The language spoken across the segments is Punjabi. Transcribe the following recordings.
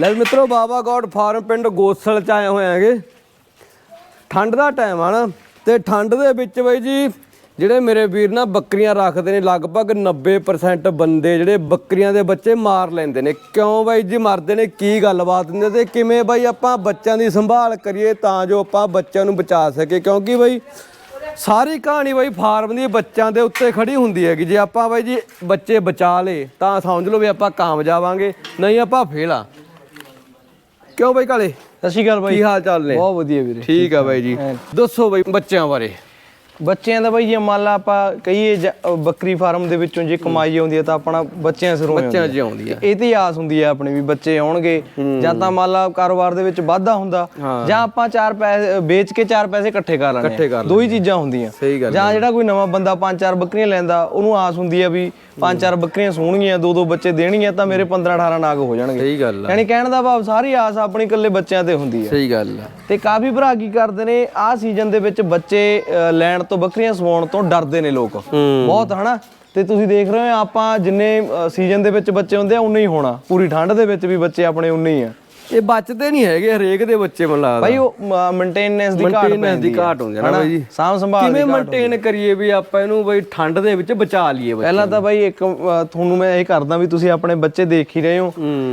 ਲੈ ਵੀ ਮਿੱਤਰੋ, ਬਾਬਾ ਗੋਡ ਫਾਰਮ ਪਿੰਡ ਗੋਸਲ ਚ ਆਏ ਹੋਏ ਆਂਗੇ ਠੰਡ ਦਾ ਟਾਈਮ ਆ ਨਾ, ਤੇ ਠੰਡ ਦੇ ਵਿੱਚ ਬਈ ਜੀ, ਜਿਹੜੇ ਮੇਰੇ ਵੀਰ ਨਾ ਬੱਕਰੀਆਂ ਰੱਖਦੇ ਨੇ, ਲਗਭਗ 90% ਬੰਦੇ ਜਿਹੜੇ ਬੱਕਰੀਆਂ ਦੇ ਬੱਚੇ ਮਾਰ ਲੈਂਦੇ ਨੇ। ਕਿਉਂ ਬਾਈ ਜੀ ਮਰਦੇ ਨੇ? ਕੀ ਗੱਲਬਾਤ ਹੁੰਦੀ ਹੈ ਤੇ ਕਿਵੇਂ ਬਾਈ ਆਪਾਂ ਬੱਚਿਆਂ ਦੀ ਸੰਭਾਲ ਕਰੀਏ ਤਾਂ ਜੋ ਆਪਾਂ ਬੱਚਿਆਂ ਨੂੰ ਬਚਾ ਸਕੀਏ? ਕਿਉਂਕਿ ਬਾਈ, ਸਾਰੀ ਕਹਾਣੀ ਬਾਈ ਫਾਰਮ ਦੀ ਬੱਚਿਆਂ ਦੇ ਉੱਤੇ ਖੜੀ ਹੁੰਦੀ ਹੈਗੀ। ਜੇ ਆਪਾਂ ਬਾਈ ਜੀ ਬੱਚੇ ਬਚਾ ਲੇ ਤਾਂ ਸਮਝ ਲਓ ਵੀ ਆਪਾਂ ਕਾਮਯਾਬ ਆਵਾਂਗੇ ਨਹੀਂ ਆਪਾਂ ਫੇਲ ਆ। ਕਿਉਂ ਬਾਈ ਕਾਲੇ? ਸਤਿ ਸ਼੍ਰੀ ਅਕਾਲ ਬਾਈ। ਕੀ ਹਾਲ ਚਾਲ ਨੇ? ਬਹੁਤ ਵਧੀਆ ਵੀਰੇ। ਠੀਕ ਆ ਬਾਈ ਜੀ। ਦੱਸੋ ਬਾਈ ਬੱਚਿਆਂ ਬਾਰੇ। ਬੱਚਿਆਂ ਦਾ ਬਾਈ ਜੇ ਮੰਨ ਲਾ ਆਪਾਂ ਕਹੀਏ ਜ- ਅ, ਬੱਕਰੀ ਫਾਰਮ ਦੇ ਵਿੱਚੋਂ ਜੇ ਕਮਾਈ ਆਉਂਦੀ ਹੈ ਤਾਂ ਆਪਣਾ ਬੱਚਿਆਂ ਸਿਰੋਂ ਹੀ ਬੱਚਿਆਂ 'ਚ ਆਉਂਦੀ ਹੈ। ਇਹ ਤੇ ਆਸ ਹੁੰਦੀ ਹੈ ਆਪਣੀ ਵੀ ਬੱਚੇ ਆਉਣਗੇ। ਜਾਂ ਤਾਂ ਮੰਨ ਲਾ ਕਾਰੋਬਾਰ ਦੇ ਵਿੱਚ ਵਾਧਾ ਹੁੰਦਾ ਜਾਂ ਆਪਾਂ ਚਾਰ ਪੈਸੇ ਵੇਚ ਕੇ ਚਾਰ ਪੈਸੇ ਇਕੱਠੇ ਕਰ ਲੈਣੇ ਇਕੱਠੇ ਕਰ ਦੋ ਹੀ ਚੀਜ਼ਾਂ ਹੁੰਦੀਆਂ। ਸਹੀ ਗੱਲ ਜਾਂ ਜਿਹੜਾ ਕੋਈ ਨਵਾਂ ਬੰਦਾ ਪੰਜ ਚਾਰ ਬੱਕਰੀਆਂ ਲੈਂਦਾ ਉਹਨੂੰ ਆਸ ਹੁੰਦੀ ਹੈ ਵੀ ਪੰਜ ਚਾਰ ਬੱਕਰੀਆਂ ਸੂਣਗੀਆਂ ਦੋ ਦੋ ਬੱਚੇ ਦੇਣਗੀਆਂ ਤਾਂ ਮੇਰੇ 15 18 ਨਾਗ ਹੋ ਜਾਣਗੇ। ਸਹੀ ਗੱਲ ਆ। ਯਾਨੀ ਕਹਿਣ ਦਾ ਭਾਵ ਸਾਰੀ ਆਸ ਆਪਣੀ ਇਕੱਲੇ ਬੱਚਿਆਂ ਤੇ ਹੁੰਦੀ ਹੈ ਸਹੀ ਗੱਲ ਆ। ਤੇ ਕਾਫੀ ਭਰਾ ਕੀ ਕਰਦੇ ਨੇ ਆਹ ਸੀਜ਼ਨ ਦੇ ਵਿੱਚ ਬੱਚੇ ਲੈਣ ਤੋਂ ਬੱਕਰੀਆਂ ਸਵਾਉਣ ਤੋਂ ਡਰਦੇ ਨੇ ਲੋਕ। ਬਹੁਤ ਹਨਾ? ਤੇ ਤੁਸੀਂ ਦੇਖ ਰਹੇ ਹੋ ਆਪਾਂ ਜਿੰਨੇ ਸੀਜ਼ਨ ਦੇ ਵਿੱਚ ਬੱਚੇ ਹੁੰਦੇ ਆ ਉਨੇ ਹੀ ਹੋਣਾ। ਪੂਰੀ ਠੰਡ ਦੇ ਵਿੱਚ ਵੀ ਬੱਚੇ ਆਪਣੇ ਉਨੇ ਹੀ ਆ। ਇਹ ਬਚਦੇ ਨਹੀਂ ਹੈਗੇ ਹਰੇਕ ਦੇ ਬੱਚੇ ਮਨ ਲੱਗਦਾ। ਭਾਈ ਉਹ ਮੇਨਟੇਨੈਂਸ ਦੀ ਘਾਟ ਪੈਂਦੀ ਦੀ ਘਾਟ ਹੁੰਦੀ ਆ ਨਾ ਜੀ। ਸਾਂਭ ਸੰਭਾਲ ਦੀ ਕਿਵੇਂ ਮੇਨਟੇਨ ਕਰੀਏ ਵੀ ਆਪਾਂ ਇਹਨੂੰ ਬਈ ਠੰਡ ਦੇ ਵਿੱਚ ਬਚਾ ਲਈਏ ਬੱਚੇ ਪਹਿਲਾਂ ਤਾਂ ਬਾਈ ਇੱਕ ਤੁਹਾਨੂੰ ਮੈਂ ਇਹ ਕਰਦਾ ਵੀ ਤੁਸੀਂ ਆਪਣੇ ਬੱਚੇ ਦੇਖ ਹੀ ਰਹੇ ਹੋ।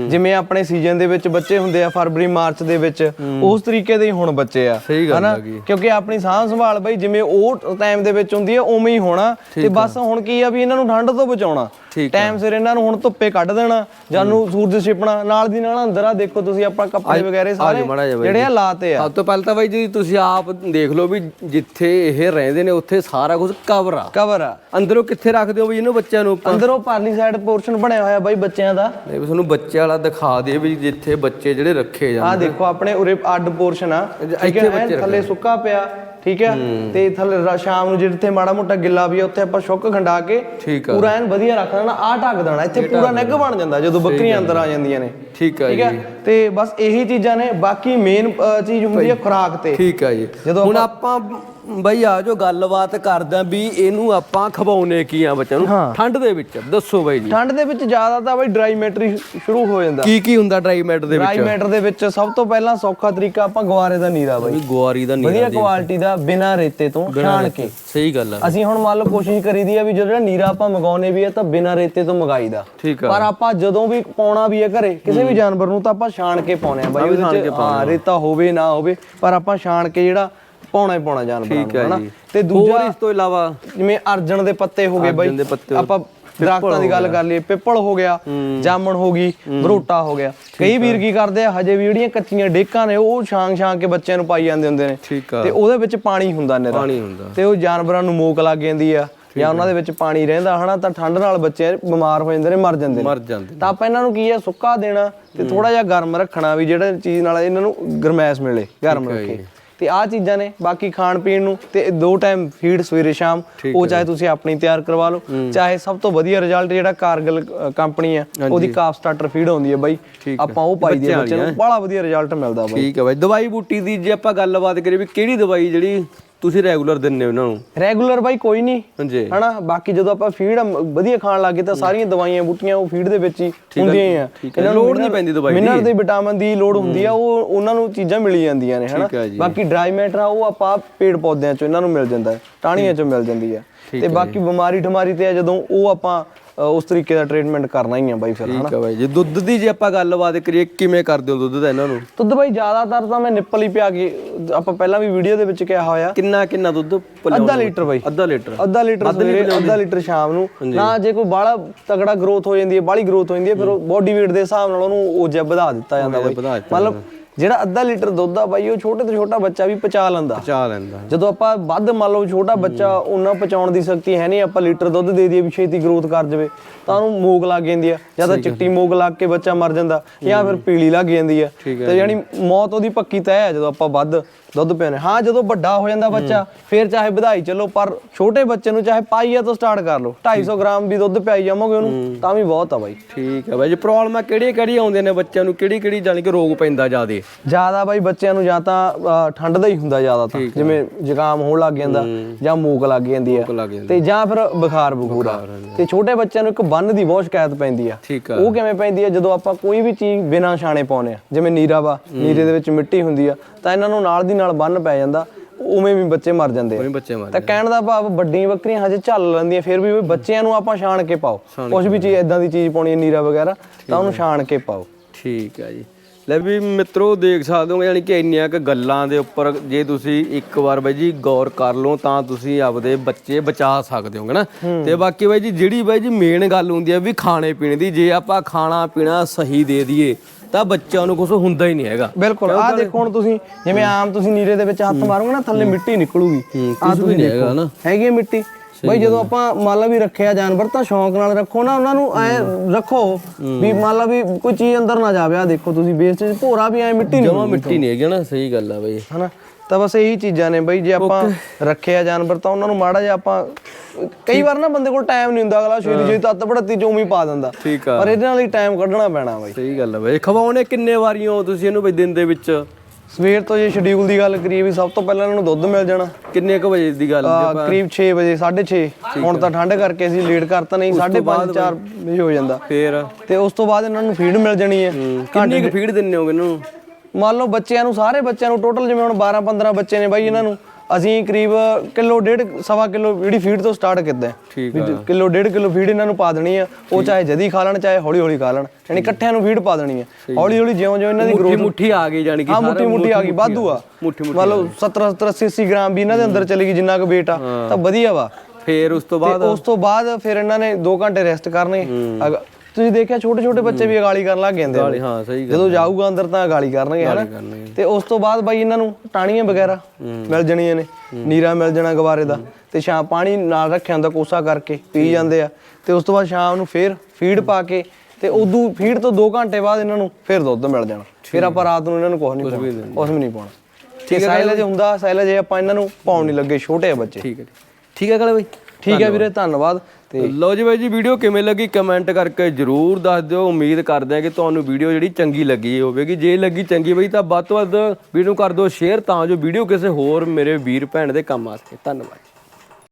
ਜਿਵੇਂ ਆਪਣੇ ਸੀਜ਼ਨ ਦੇ ਵਿੱਚ ਬੱਚੇ ਹੁੰਦੇ ਆ ਫਰਵਰੀ ਮਾਰਚ ਦੇ ਵਿੱਚ ਉਸ ਤਰੀਕੇ ਦੇ ਹੀ ਹੁਣ ਬੱਚੇ ਆ। ਹਨਾ? ਕਿਉਂਕਿ ਆਪਣੀ ਸਾਂਭ ਸੰਭਾਲ ਬਾਈ ਜਿਵੇਂ ਉਹ ਟਾਈਮ ਦੇ ਵਿੱਚ ਹੁੰਦੀ ਹੈ ਉਵੇਂ ਹੀ ਹੋਣਾ। ਤੇ ਬਸ ਹੁਣ ਕੀ ਆ ਵੀ ਇਹਨਾਂ ਨੂੰ ਠੰਡ ਤੋਂ ਬਚਾਉਣਾ। ਟਾਈਮ ਸਿਰ ਇਹਨਾਂ ਨੂੰ ਹੁਣ ਧੁੱਪੇ ਕੱਢ ਦੇਣਾ ਜਾਂ ਨੂੰ ਸੂਰਜ ਛਿਪਣਾ ਨਾਲ ਦੀ ਨਾਲ ਅੰਦਰ ਆ ਦੇਖੋ ਤੁਸੀਂ ਆਪਾਂ ਕੱਪੜੇ ਵਗੈਰੇ ਸਾਰੇ ਜਿਹੜੇ ਆ ਲਾਤੇ ਆ। ਸਭ ਤੋਂ ਪਹਿਲਾਂ ਤਾਂ ਬਾਈ ਜੀ ਤੁਸੀਂ ਆਪ ਦੇਖ ਲਓ ਵੀ ਜਿੱਥੇ ਇਹ ਰਹਿੰਦੇ ਨੇ ਉੱਥੇ ਸਾਰਾ ਕੁਝ ਕਵਰ ਆ। ਕਵਰ ਆ। ਅੰਦਰੋਂ ਕਿੱਥੇ ਰੱਖਦੇ ਹੋ ਵੀ ਇਹਨੂੰ ਬੱਚਿਆਂ ਨੂੰ ਅੰਦਰੋਂ ਪਰਲੀ ਸਾਈਡ ਪੋਰਸ਼ਨ ਬਣਿਆ ਹੋਇਆ ਬਾਈ ਬੱਚਿਆਂ ਦਾ। ਨਹੀਂ ਵੀ ਤੁਹਾਨੂੰ ਬੱਚੇ ਵਾਲਾ ਦਿਖਾ ਦੇ ਵੀ ਜਿੱਥੇ ਬੱਚੇ ਜਿਹੜੇ ਰੱਖੇ ਜਾਂਦੇ ਆ ਦੇਖੋ ਆਪਣੇ ਉਰੇ ਅੱਡ ਪੋਰਸ਼ਨ ਆ। ਹੈ ਐਨ ਥੱਲੇ ਸੁੱਕਾ ਪਿਆ ਠੀਕ ਹੈ? ਤੇ ਥੱਲੇ ਸ਼ਾਮ ਨੂੰ ਜਿੱਥੇ ਮਾੜਾ ਮੋਟਾ ਗਿੱਲਾ ਵੀ ਆ ਉੱਥੇ ਆਪਾਂ ਸ਼ੁੱਕ ਖੰਡਾ ਕੇ ਪੂਰਾ ਐਨ ਵਧੀਆ ਰੱਖ ਦੇਣਾ। ਆ ਢੱਕ ਦੇਣਾ ਇੱਥੇ ਪੂਰਾ ਨਿੱਘ ਬਣ ਜਾਂਦਾ ਜਦੋਂ ਬੱਕਰੀਆਂ ਅੰਦਰ ਆ ਜਾਂਦੀਆਂ ਨੇ। ਠੀਕ ਠੀਕ ਜੀ। ਹੈ ਤੇ ਬਸ ਇਹੀ ਚੀਜ਼ਾਂ ਨੇ ਬਾਕੀ ਮੇਨ ਚੀਜ਼ ਹੁੰਦੀ ਹੈ ਖੁਰਾਕ ਤੇ। ਠੀਕ ਆ ਜੀ। ਹੁਣ ਆਪਾਂ ਬਈ ਆ ਜੋ ਗੱਲਬਾਤ ਕਰਦਾ ਵੀ ਇਹਨੂੰ ਆਪਾਂ ਖਵਾਉਨੇ ਕੀ ਆ ਬੱਚਿਆਂ ਨੂੰ? ਠੰਡ ਦੇ ਵਿੱਚ ਦੱਸੋ ਬਾਈ ਜੀ। ਠੰਡ ਦੇ ਵਿੱਚ ਜ਼ਿਆਦਾ ਤਾਂ ਬਈ ਡਰਾਈ ਮੈਟਰ ਸ਼ੁਰੂ ਹੋ ਜਾਂਦਾ। ਕੀ ਕੀ ਹੁੰਦਾ ਡਰਾਈ ਮੈਟ ਦੇ ਡਰਾਈ ਵਿੱਚ? ਮੈਟਰ ਦੇ ਵਿੱਚ ਸਭ ਤੋਂ ਪਹਿਲਾਂ ਸੌਖਾ ਤਰੀਕਾ ਆਪਾਂ ਗਵਾਰੇ ਦਾ ਨੀਰਾ ਬਾਈ। ਵੀ ਗੁਆਰੀ ਦਾ ਨੀਰਾ ਵਧੀਆ ਕੁਆਲਿਟੀ ਦਾ ਬਿਨਾਂ ਰੇਤੇ ਤੋਂ ਛਾਣ ਕੇ। ਸਹੀ ਗੱਲ ਆ। ਅਸੀਂ ਹੁਣ ਮੰਨ ਲਓ ਕੋਸ਼ਿਸ਼ ਕਰੀਦੀ ਆ ਵੀ ਜਿਹੜਾ ਨੀਰਾ ਆਪਾਂ ਮੰਗਾਉਨੇ ਵੀ ਆ ਤਾਂ ਬਿਨਾਂ ਰੇਤੇ ਤੋਂ ਮੰਗਾਈਦਾ। ਆ। ਪਰ ਆਪਾਂ ਜਦੋਂ ਵੀ ਪਾਉਣਾ ਵੀ ਹੈ ਘਰੇ ਕਿਸੇ ਵੀ ਜਾਨਵਰ ਨੂੰ ਤਾਂ ਆਪਾਂ ਛਾਣ ਕੇ ਪਾਉਨੇ ਆ ਬਾਈ ਉਹਦੇ ਚ ਹਾਂ ਰੇਤਾ ਹੋਵੇ ਨਾ ਹੋਵੇ ਪਰ ਆਪਾਂ ਛਾਣ ਕੇ ਜਿਹੜਾ ਪਾਉਣਾ ਹੀ ਪਾਉਣਾ ਜਾਨਵਰਾਂ ਠੀਕ ਨੂੰ ਆ ਹਨਾ? ਜੀ। ਤੇ ਹੋਰ ਦੂਜਾ ਇਸ ਤੋਂ ਇਲਾਵਾ ਜਿਵੇਂ ਅਰਜਨ ਦੇ ਪੱਤੇ ਹੋ ਗਏ ਬਾਈ ਦੇ ਪੱਤੇ, ਆਪਾਂ ਦਰਖਤਾਂ ਦੀ ਗੱਲ ਕਰ ਲਈਏ ਪਿੱਪਲ ਹੋ ਗਿਆ ਜਾਮਣ ਹੋ ਗਈ ਬਰੋਟਾ ਹੋ ਗਿਆ। ਕਈ ਵੀਰ ਕੀ ਕਰਦੇ ਆ ਹਜੇ ਵੀ ਜਿਹੜੀਆਂ ਕੱਚੀਆਂ ਡੇਕਾਂ ਨੇ ਉਹ ਛਾਂਗ ਛਾਂਗ ਕੇ ਬੱਚਿਆਂ ਨੂੰ ਪਾਈ ਜਾਂਦੇ ਹੁੰਦੇ ਨੇ। ਠੀਕ ਆ। ਤੇ ਉਹਦੇ ਵਿੱਚ ਪਾਣੀ ਹੁੰਦਾ ਨਿਰਾ ਪਾਣੀ ਹੁੰਦਾ। ਤੇ ਉਹ ਜਾਨਵਰਾਂ ਨੂੰ ਮੋਕ ਲੱਗ ਜਾਂਦੀ ਆ ਜਾਂ ਉਹਨਾਂ ਦੇ ਵਿੱਚ ਪਾਣੀ ਰਹਿੰਦਾ ਹਨਾ? ਤਾਂ ਠੰਡ ਨਾਲ ਬੱਚੇ ਬਿਮਾਰ ਹੋ ਜਾਂਦੇ ਨੇ ਮਰ ਜਾਂਦੇ ਨੇ। ਮਰ ਜਾਂਦੇ ਤਾਂ ਆਪਾਂ ਇਹਨਾਂ ਨੂੰ ਕੀ ਆ ਸੁੱਕਾ ਦੇਣਾ ਤੇ ਥੋੜਾ ਜਿਹਾ ਗਰਮ ਰੱਖਣਾ ਵੀ ਜਿਹੜਾ ਚੀਜ਼ ਨਾਲ ਇਹਨਾਂ ਨੂੰ ਗਰਮੈਸ਼ ਮਿਲੇ ਗਰਮ ਰੱਖੇ। ਤੇ ਆਹ ਚੀਜ਼ਾਂ ਨੇ ਬਾਕੀ ਖਾਣ ਪੀਣ ਨੂੰ ਤੇ ਦੋ ਟਾਈਮ ਫੀਡ ਸਵੇਰੇ ਸ਼ਾਮ ਉਹ ਚਾਹੇ ਤੁਸੀਂ ਆਪਣੀ ਤਿਆਰ ਕਰਵਾ ਲਓ ਚਾਹੇ ਸਭ ਤੋਂ ਵਧੀਆ ਰਿਜ਼ਲਟ ਜਿਹੜਾ ਕਾਰਗਲ ਕੰਪਨੀ ਆ ਉਹਦੀ ਕਾਫ ਸਟਾਰਟਰ ਫੀਡ ਆਉਂਦੀ ਹੈ ਬਾਈ। ਆਪਾਂ ਉਹ ਪਾਈ ਦੀ ਬੱਚੇ ਨੂੰ ਬੜਾ ਵਧੀਆ ਰਿਜ਼ਲਟ ਮਿਲਦਾ ਬਾਈ। ਠੀਕ ਹੈ ਬਾਈ। ਦਵਾਈ ਬੂਟੀ ਦੀ ਜੇ ਆਪਾਂ ਗੱਲਬਾਤ ਕਰੀਏ ਵੀ ਕਿਹੜੀ ਦਵਾਈ ਜਿਹੜੀ ਤੁਸੀਂ ਰੈਗੂਲਰ ਦਿੰਦੇ ਹੋ ਇਹਨਾਂ ਨੂੰ? ਰੈਗੂਲਰ ਬਾਈ ਕੋਈ ਨਹੀਂ। ਹਾਂਜੀ। ਹਨਾ? ਬਾਕੀ ਜਦੋਂ ਆਪਾਂ ਫੀਡ ਵਧੀਆ ਖਾਣ ਲੱਗੇ ਤਾਂ ਸਾਰੀਆਂ ਦਵਾਈਆਂ ਬੂਟੀਆਂ ਉਹ ਫੀਡ ਦੇ ਵਿੱਚ ਹੀ ਹੁੰਦੀਆਂ ਆ। ਹੈ, ਲੋੜ ਨਹੀਂ ਪੈਂਦੀ ਦਵਾਈ ਦੀ। ਮਿਨਰਲ ਤੇ ਵਿਟਾਮਿਨ ਦੀ ਲੋੜ ਹੁੰਦੀ ਆ ਉਹ ਉਹਨਾਂ ਨੂੰ ਚੀਜ਼ਾਂ ਮਿਲੀ ਜਾਂਦੀਆਂ ਨੇ ਹਨਾ। ਬਾਕੀ ਡਰਾਈ ਮੈਟਰ ਆ ਉਹ ਆਪਾਂ ਪੇੜ ਪੌਦਿਆਂ ਚੋਂ ਇਹਨਾਂ ਨੂੰ ਮਿਲ ਜਾਂਦਾ ਹੈ ਟਾਹਣੀਆਂ ਚੋਂ ਮਿਲ ਜਾਂਦੀ ਆ। ਤੇ ਬਾਕੀ ਬਿਮਾਰੀ ਠਮਾਰੀ ਤੇ ਆ ਜਦੋਂ ਉਹ ਆਪਾਂ ਉਸ ਤਰੀਕੇ ਦਾ ਟ੍ਰੀਟਮੈਂਟ ਕਰਨਾ ਹੀ ਆ ਬਾਈ ਫਿਰ ਹਨਾ? ਠੀਕ ਹੈ ਬਾਈ ਜੀ। ਦੁੱਧ ਦੀ ਜੇ ਆਪਾਂ ਗੱਲਬਾਤ ਕਰੀਏ ਕਿਵੇਂ ਕਰਦੇ ਹੋ ਦੁੱਧ ਦਾ ਇਹਨਾਂ ਨੂੰ? ਦੁੱਧ ਬਾਈ ਜ਼ਿਆਦਾਤਰ ਤਾਂ ਮੈਂ ਨਿੱਪਲ ਹੀ ਪਿਆ ਕੇ ਆਪਾਂ ਪਹਿਲਾਂ ਵੀ ਵੀਡੀਓ ਦੇ ਵਿੱਚ ਕਿਹਾ ਹੋਇਆ। ਕਿੰਨਾ ਕਿੰਨਾ ਦੁੱਧ ਅੱਧਾ? ਲੀਟਰ ਬਾਈ। ਅੱਧਾ ਲੀਟਰ। ਅੱਧਾ ਲੀਟਰ ਸਵੇਰੇ ਅੱਧਾ ਲੀਟਰ ਸ਼ਾਮ ਨੂੰ। ਨਾ ਜੇ ਕੋਈ ਬਾਹਲਾ ਤਗੜਾ ਗਰੋਥ ਹੋ ਜਾਂਦੀ ਹੈ ਬਾਹਲੀ ਗਰੋਥ ਹੋ ਜਾਂਦੀ ਹੈ ਫਿਰ ਉਹ ਬੋਡੀ weight ਦੇ ਹਿਸਾਬ ਨਾਲ ਉਹਨੂੰ ਉਹ ਜਿਹਾ ਵਧਾ ਦਿੱਤਾ ਜਾਂਦਾ ਬਾਈ। ਮਤਲਬ ਜਿਹੜਾ ਅੱਧਾ ਲੀਟਰ ਦੁੱਧ ਆ ਬਾਈ ਉਹ ਛੋਟੇ ਤੋਂ ਛੋਟਾ ਬੱਚਾ ਵੀ ਪਚਾ ਲੈਂਦਾ। ਚਾ ਲੈਂਦਾ। ਜਦੋਂ ਆਪਾਂ ਵੱਧ ਮੰਨ ਲਓ ਛੋਟਾ ਬੱਚਾ ਉਹਨਾਂ ਪਚਾਉਣ ਦੀ ਸ਼ਕਤੀ ਹੈ ਨਹੀਂ ਆਪਾਂ ਲੀਟਰ ਦੁੱਧ ਦੇ ਦਈਏ ਵੀ ਛੇਤੀ ਗਰੋਥ ਕਰ ਜਾਵੇ ਤਾਂ ਉਹਨੂੰ ਮੋਗ ਲੱਗ ਜਾਂਦੀ ਆ ਜਾਂ ਤਾਂ ਚਿੱਟੀ ਮੋਗ ਲੱਗ ਕੇ ਬੱਚਾ ਮਰ ਜਾਂਦਾ ਜਾਂ ਫਿਰ ਪੀਲੀ ਲੱਗ ਜਾਂਦੀ ਆ। ਤੇ ਯਾਨੀ ਮੌਤ ਉਹਦੀ ਪੱਕੀ ਤੈਅ ਹੈ ਜਦੋਂ ਆਪਾਂ ਵੱਧ ਦੁੱਧ ਪਿਆਉਂਦੇ ਹਾਂ ਜਦੋਂ ਵੱਡਾ ਹੋ ਜਾਂਦਾ ਬੱਚਾ ਫਿਰ ਚਾਹੇ ਵਧਾਈ ਚੱਲੋ ਪਰ ਛੋਟੇ ਬੱਚੇ ਨੂੰ ਚਾਹੇ ਪਾਈਆ ਤੋਂ ਸਟਾਰਟ ਕਰ ਲਓ। 250 ਗ੍ਰਾਮ ਵੀ ਦੁੱਧ ਪਿਆਈ ਜਾਵਾਂਗੇ ਉਹਨੂੰ ਤਾਂ ਵੀ ਬਹੁਤ ਆ ਬਾਈ। ਠੀਕ ਹੈ ਬਾਈ ਜੀ ਪ੍ਰੋਬਲਮਾਂ ਕਿਹੜੀਆਂ ਕਿਹੜੀਆਂ ਆਉਂਦੀਆਂ ਨੇ ਬੱਚਿਆਂ ਨੂੰ ਕਿਹੜੀ ਕਿਹੜੀ ਜਾਣੀ ਕਿ ਰੋਗ ਪੈਂਦਾ ਜ਼ਿਆਦੇ? ਜ਼ਿਆਦਾ ਬਾਈ ਬੱਚਿਆਂ ਨੂੰ ਜਾਂ ਤਾਂ ਠੰਡ ਦਾ ਹੀ ਹੁੰਦਾ ਜ਼ਿਆਦਾ ਤਾਂ। ਜਿਵੇਂ ਜ਼ੁਕਾਮ ਹੋਣ ਲੱਗ ਜਾਂਦਾ ਜਾਂ ਮੂਕ ਲੱਗ ਜਾਂਦੀ ਆ। ਜਾਂਦੀ ਤੇ ਜਾਂ ਫਿਰ ਬੁਖਾਰ ਬਖੂਰ ਆ। ਤੇ ਛੋਟੇ ਬੱਚਿਆਂ ਨੂੰ ਇੱਕ ਬੰਨ ਦੀ ਬਹੁਤ ਸ਼ਿਕਾਇਤ ਪੈਂਦੀ ਆ। ਆ। ਉਹ ਕਿਵੇਂ ਪੈਂਦੀ ਆ? ਜਦੋਂ ਆਪਾਂ ਕੋਈ ਵੀ ਚੀਜ਼ ਬਿਨਾਂ ਛਾਣੇ ਪਾਉਨੇ ਆ ਜਿਵੇਂ ਨੀਰਾ ਵਾ ਨੀਰੇ ਦੇ ਵਿੱਚ ਮਿੱਟੀ ਹੁੰਦੀ ਆ ਤਾਂ ਇਹਨਾਂ ਨੂੰ ਨਾਲ ਦੀ ਨਾਲ ਬੰਨ ਪੈ ਜਾਂਦਾ ਉਵੇਂ ਵੀ ਬੱਚੇ ਮਰ ਜਾਂਦੇ ਆ। ਕੋਈ ਬੱਚੇ ਮਾਰ ਤਾਂ ਕਹਿਣ ਦਾ ਭਾਵ ਵੱਡੀਆਂ ਬੱਕਰੀਆਂ ਹਜੇ ਚੱਲ ਲੈਂਦੀਆਂ ਫਿਰ ਵੀ ਬੱਚਿਆਂ ਨੂੰ ਆਪਾਂ ਛਾਣ ਕੇ ਪਾਓ। ਕੁਝ ਵੀ ਚੀਜ਼ ਇਦਾਂ ਦੀ ਚੀਜ਼ ਪਾਉਣੀ ਹੈ ਨੀਰਾ ਵਗੈਰਾ ਤਾਂ ਉਹਨੂੰ ਛਾਣ ਕੇ ਪਾਓ। ਠੀਕ ਹੈ ਜੀ। ਲੈ ਵੀ ਮਿੱਤਰੋ ਦੇਖ ਸਕਦੇ ਹੋ ਯਾਨੀ ਕਿ ਇੰਨੀਆਂ ਕ ਗੱਲਾਂ ਦੇ ਉੱਪਰ ਜੇ ਤੁਸੀਂ ਇੱਕ ਵਾਰ ਬਾਈ ਜੀ ਗੌਰ ਕਰ ਲਓ ਤਾਂ ਤੁਸੀਂ ਆਪਦੇ ਬੱਚੇ ਬਚਾ ਸਕਦੇ ਹੋਗੇ ਨਾ। ਤੇ ਬਾਕੀ ਬਾਈ ਜੀ ਜਿਹੜੀ ਬਾਈ ਜੀ ਮੇਨ ਗੱਲ ਹੁੰਦੀ ਹੈ ਵੀ ਖਾਣੇ ਪੀਣੇ ਦੀ ਜੇ ਆਪਾਂ ਖਾਣਾ ਪੀਣਾ ਸਹੀ ਦੇ ਦਈਏ ਤਾਂ ਬੱਚਿਆਂ ਨੂੰ ਕੁਝ ਹੁੰਦਾ ਹੀ ਨਹੀਂ ਹੈਗਾ। ਬਿਲਕੁਲ ਆਹ ਦੇਖੋ ਹੁਣ ਤੁਸੀਂ ਜਿਵੇਂ ਆਮ ਤੁਸੀਂ ਨੀਰੇ ਦੇ ਵਿੱਚ ਹੱਥ ਮਾਰੋਗੇ ਨਾ ਥੱਲੇ ਮਿੱਟੀ ਨਿਕਲੂਗੀ। ਆਹ ਤੁਸੀਂ ਦੇਖੋ ਹੈਗਾ ਮਿੱਟੀ। ਬਈ ਜਦੋਂ ਆਪਾਂ ਮੰਨ ਲਾ ਵੀ ਰੱਖਿਆ ਜਾਨਵਰ ਤਾਂ ਸ਼ੌਂਕ ਨਾਲ ਰੱਖੋ ਨਾ ਉਹਨਾਂ ਨੂੰ ਐ ਰੱਖੋ ਵੀ ਮੰਨ ਲਾ ਵੀ ਕੋਈ ਚੀਜ਼ ਅੰਦਰ ਨਾ ਜਾਵੇ। ਆ ਦੇਖੋ ਤੁਸੀਂ ਵੇਸਟੇਜ ਭੋਰਾ ਵੀ ਐ ਮਿੱਟੀ ਨਹੀਂ ਜਮਾ ਮਿੱਟੀ ਨਹੀਂ ਹੈਗੀ ਨਾ ਸਹੀ ਗੱਲ ਆ ਬਾਈ। ਹਨਾ? ਤਾਂ ਬਸ ਇਹੀ ਚੀਜ਼ਾਂ ਨੇ ਬਈ ਜੇ ਆਪਾਂ ਰੱਖਿਆ ਜਾਨਵਰ ਤਾਂ ਉਹਨਾਂ ਨੂੰ ਮਾੜਾ ਜਿਹਾ ਆਪਾਂ ਕਈ ਵਾਰ ਨਾ ਬੰਦੇ ਕੋਲ ਟਾਈਮ ਨਹੀਂ ਹੁੰਦਾ ਅਗਲਾ ਛੇਤੀ ਛੇਤੀ ਤੱਤ ਬੜਤੀ ਚੋਂ ਵੀ ਪਾ ਦਿੰਦਾ। ਪਰ ਇਹਦੇ ਨਾਲ ਹੀ ਟਾਈਮ ਕੱਢਣਾ ਪੈਣਾ ਬਈ। ਸਹੀ ਗੱਲ ਆ ਬਾਈ। ਖਵਾਉਣੇ ਕਿੰਨੇ ਵਾਰੀਆਂ ਤੁਸੀਂ ਇਹਨੂੰ ਬਈ ਦਿਨ ਦੇ ਵਿੱਚ? ਸਵੇਰ ਤੋਂ ਜੇ ਸ਼ਡਿਊਲ ਦੀ ਗੱਲ ਕਰੀਏ ਵੀ ਸਭ ਤੋਂ ਪਹਿਲਾਂ ਇਹਨਾਂ ਨੂੰ ਦੁੱਧ ਮਿਲ ਜਾਣਾ। ਕਿੰਨੇ ਕੁ ਵਜੇ ਦੀ ਗੱਲ ਆ, ਕਰੀਬ 6 ਵਜੇ 6:30 ਹੁਣ ਤਾਂ ਠੰਡ ਕਰਕੇ ਅਸੀਂ ਲੇਟ ਕਰਤਾ ਨਹੀਂ 5:30 4 ਵਜੇ ਹੋ ਜਾਂਦਾ। ਫੇਰ? ਤੇ ਉਸ ਤੋਂ ਬਾਅਦ ਇਹਨਾਂ ਨੂੰ ਫੀਡ ਮਿਲ ਜਾਣੀ ਹੈ। ਕਿੰਨੀ ਕੁ ਫੀਡ ਦਿੰਨੇ ਹੋਗੇ ਇਹਨੂੰ? ਮੰਨ ਲਓ ਬੱਚਿਆਂ ਨੂੰ ਸਾਰੇ ਬੱਚਿਆਂ ਨੂੰ ਟੋਟਲ ਜਿਵੇਂ ਹੁਣ 12 15 ਬੱਚੇ ਨੇ ਬਾਈ ਇਹਨਾਂ ਨੂੰ। ਅਸੀਂ ਕਰੀਬ ਕਿਲੋ ਡੇਢ ਸਵਾ ਕਿਲੋ ਜਿਹੜੀ ਫੀਡ ਤੋਂ ਸਟਾਰਟ ਕੀਤਾ। ਹੈ ਠੀਕ ਕਿਲੋ ਡੇਢ ਕਿਲੋ ਫੀਡ ਇਹਨਾਂ ਨੂੰ ਪਾ ਦੇਣੀ ਆ। ਉਹ ਚਾਹੇ ਜਦੀ ਖਾ ਲੈਣ ਚਾਹੇ ਹੌਲੀ ਹੌਲੀ ਖਾ ਲੈਣ। ਯਾਨੀ ਇਕੱਠਿਆਂ ਨੂੰ ਫੀਡ ਪਾ ਦੇਣੀ ਹੈ ਹੌਲੀ ਹੌਲੀ ਜਿਉਂ ਜਿਉਂ ਇਹਨਾਂ ਦੀ ਮੁੱਠੀ ਮੁੱਠੀ ਆ ਗਈ ਜਾਨੀ ਕਿ ਹਾਂ ਮੁੱਠੀ ਮੁੱਠੀ ਆ ਗਈ ਵਾਧੂ ਆ। ਮੰਨ ਲਓ 70 70 80 80 ਗ੍ਰਾਮ ਵੀ ਇਹਨਾਂ ਦੇ ਅੰਦਰ ਚਲੀ ਗਈ ਜਿੰਨਾ ਕੁ weight ਆ ਤਾਂ ਵਧੀਆ ਵਾ। ਫੇਰ ਉਸ ਤੋਂ ਬਾਅਦ? ਉਸ ਤੋਂ ਬਾਅਦ ਫਿਰ ਇਹਨਾਂ ਨੇ 2 ਘੰਟੇ ਰੈਸਟ ਕਰਨੇ। ਤੁਸੀਂ ਦੇਖਿਆ ਛੋਟੇ ਛੋਟੇ ਬੱਚੇ ਵੀ ਅਗਾਲੀ ਕਰਨ ਲੱਗ ਜਾਂਦੇ ਆ ਗਾਲੀ ਹਾਂ ਸਹੀ ਗੱਲ ਜਦੋਂ ਜਾਊਗਾ ਅੰਦਰ ਤਾਂ ਗਾਲੀ ਕਰਨਗੇ ਹਨਾ। ਤੇ ਉਸ ਤੋਂ ਬਾਅਦ ਬਾਈ ਇਹਨਾਂ ਨੂੰ ਟਾਣੀਆਂ ਵਗੈਰਾ ਮਿਲ ਜਣੀਆਂ ਨੇ ਨੀਰਾ ਮਿਲ ਜਾਣਾ ਗਵਾਰੇ ਦਾ। ਤੇ ਸ਼ਾਮ ਪਾਣੀ ਨਾਲ ਰੱਖਿਆ ਹੁੰਦਾ ਕੋਸਾ ਕਰਕੇ ਪੀ ਜਾਂਦੇ ਆ। ਤੇ ਉਸ ਤੋਂ ਬਾਅਦ ਸ਼ਾਮ ਨੂੰ ਫੇਰ ਫੀਡ ਪਾ ਕੇ ਤੇ ਉਦੋਂ ਫੀਡ ਤੋਂ 2 ਘੰਟੇ ਬਾਅਦ ਇਹਨਾਂ ਨੂੰ ਫੇਰ ਦੁੱਧ ਮਿਲ ਜਾਣਾ। ਫਿਰ ਆਪਾਂ ਰਾਤ ਨੂੰ ਇਹਨਾਂ ਨੂੰ ਕੁਝ ਨਹੀਂ ਪਾਉਣਾ ਕੁਝ ਵੀ ਨਹੀਂ ਪਾਉਣਾ। ਠੀਕ ਹੈ ਸਾਇਲੇਜ ਹੁੰਦਾ ਸਾਇਲੇਜ ਆਪਾਂ ਇਹਨਾਂ ਨੂੰ ਪਾਉਣ ਨਹੀਂ ਲੱਗੇ ਛੋਟੇ ਆ ਬੱਚੇ। ਠੀਕ ਹੈ। ਠੀਕ ਹੈ ਕਾਲੇ ਬਾਈ। ਠੀਕ ਹੈ ਵੀਰੇ ਧੰਨਵਾਦ। ਤੇ ਲਓ ਜੀ ਬਾਈ ਜੀ ਵੀਡੀਓ ਕਿਵੇਂ ਲੱਗੀ ਕਮੈਂਟ ਕਰਕੇ ਜਰੂਰ ਦੱਸ ਦਿਓ। ਉਮੀਦ ਕਰਦੇ ਹਾਂ ਕਿ ਤੁਹਾਨੂੰ ਵੀਡੀਓ ਜਿਹੜੀ ਚੰਗੀ ਲੱਗੀ ਹੋਵੇਗੀ। ਜੇ ਲੱਗੀ ਚੰਗੀ ਬਈ ਤਾਂ ਵੱਧ ਤੋਂ ਵੱਧ ਵੀਡੀਓ ਕਰ ਦਿਓ ਸ਼ੇਅਰ ਤਾਂ ਜੋ ਵੀਡੀਓ ਕਿਸੇ ਹੋਰ ਮੇਰੇ ਵੀਰ ਭੈਣ ਦੇ ਕੰਮ ਆ ਸਕੇ ਧੰਨਵਾਦ